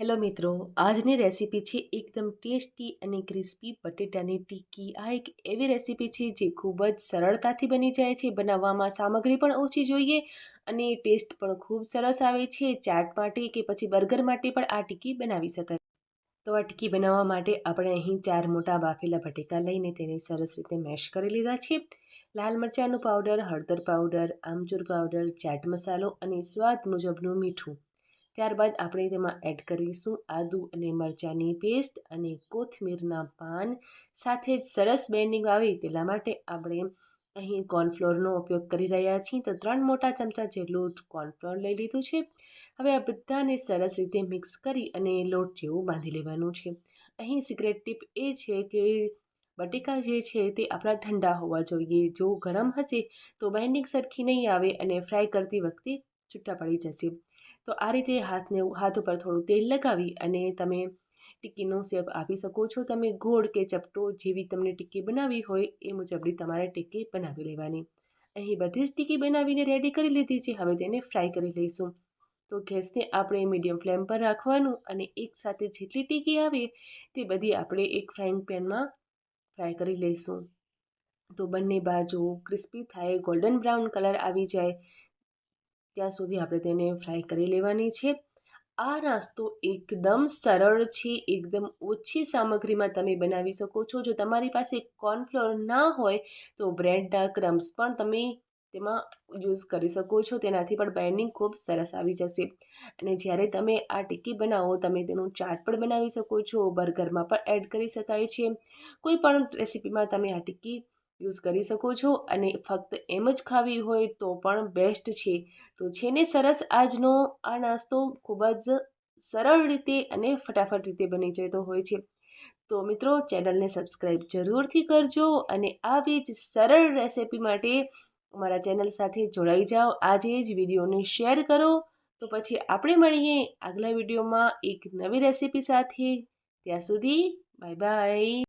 Hello મિત્રો, આજની recipe છે એકદમ ટેસ્ટી અને ક્રિસ્પી બટેટાની ટિક્કી આ એક એવી રેસીપી છે જે ખૂબ જ સરળતાથી બની જાય છે, બનાવવામાં સામગ્રી પણ ઓછી જોઈએ અને ટેસ્ટ પણ ખૂબ સરસ આવે છે, ચાટ માટે કે પછી બર્ગર માટે પણ આ ટિક્કી બનાવી શકાય. તો આ ટિક્કી બનાવવા માટે આપણે અહીં ચાર મોટા બાફેલા બટેકા લઈને તેને સરસ રીતે મેશ કરી લીધા છે. લાલ મરચાંનું પાવડર, હળદર પાવડર, આમચૂર પાવડર, ચાટ મસાલો અને સ્વાદ મુજબનું મીઠું ત્યારબાદ આપણે તેમાં એડ કરીશું આદુ અને મરચાંની પેસ્ટ અને કોથમીરના પાન. સાથે જ સરસ બેન્ડિંગ આવે તેના માટે આપણે અહીં કોર્નફ્લોરનો ઉપયોગ કરી રહ્યા છીએ તો ત્રણ મોટા ચમચા જેટલું કોર્નફ્લોર લઈ લીધું છે. હવે આ બધાને સરસ રીતે મિક્સ કરી અને લોટ જેવું બાંધી લેવાનું છે. અહીં સિક્રેટ ટીપ એ છે કે બટેકા જે છે તે આપણા ઠંડા હોવા જોઈએ. જો ગરમ હશે તો બાઇન્ડિંગ સરખી નહીં આવે અને ફ્રાય કરતી વખતે છૂટા પડી જશે. તો આ રીતે હાથને હાથ ઉપર થોડું તેલ લગાવી અને તમે ટિક્કીનો શેપ આપી શકો છો. તમે ગોળ કે ચપટો જેવી તમને ટિક્કી બનાવી હોય એ મુજબની તમારે ટિક્કી બનાવી લેવાની. અહીં બધી જ ટિક્કી બનાવીને રેડી કરી લીધી છે. હવે તેને ફ્રાય કરી લઈશું. તો ગેસને આપણે મીડિયમ ફ્લેમ પર રાખવાનું અને એકસાથે જેટલી ટીકી આવે તે બધી આપણે એક ફ્રાઈંગ પેનમાં ફ્રાય કરી લઈશું. તો બંને બાજુ ક્રિસ્પી થાય, ગોલ્ડન બ્રાઉન કલર આવી જાય ત્યાં સુધી આપણે તેને ફ્રાય કરી લેવાની છે. આ નાસ્તો એકદમ સરળ છે, એકદમ ઓછી સામગ્રીમાં તમે બનાવી શકો છો. જો તમારી પાસે કોર્નફ્લોર ના હોય, તો બ્રેડના ક્રમ્સ પણ તમે તેમાં યુઝ કરી શકો છો. તેનાથી પણ બાઇન્ડિંગ ખૂબ સરસ આવી જશે. અને જ્યારે તમે આ ટિક્કી બનાવો, તમે તેનું ચાટ પણ બનાવી શકો છો. બર્ગરમાં પણ એડ કરી શકાય છે. કોઈ પણ રેસીપીમાં તમે આ ટિક્કી યુઝ કરી શકો છો અને ફક્ત એમ જ ખાવી હોય તો પણ બેસ્ટ છે. તો છે ને સરસ આજનો આ નાસ્તો ખૂબ જ સરળ રીતે અને ફટાફટ રીતે બની જતો હોય છે. તો મિત્રો ચેનલને સબસ્ક્રાઈબ જરૂરથી કરજો અને આવી જ સરળ રેસિપી માટે અમારા ચેનલ સાથે જોડાઈ જાઓ. આજે જ વિડીયોને શેર કરો. તો પછી આપણે મળીએ આગલા વિડીયોમાં એક નવી રેસિપી સાથે. ત્યાં સુધી બાય બાય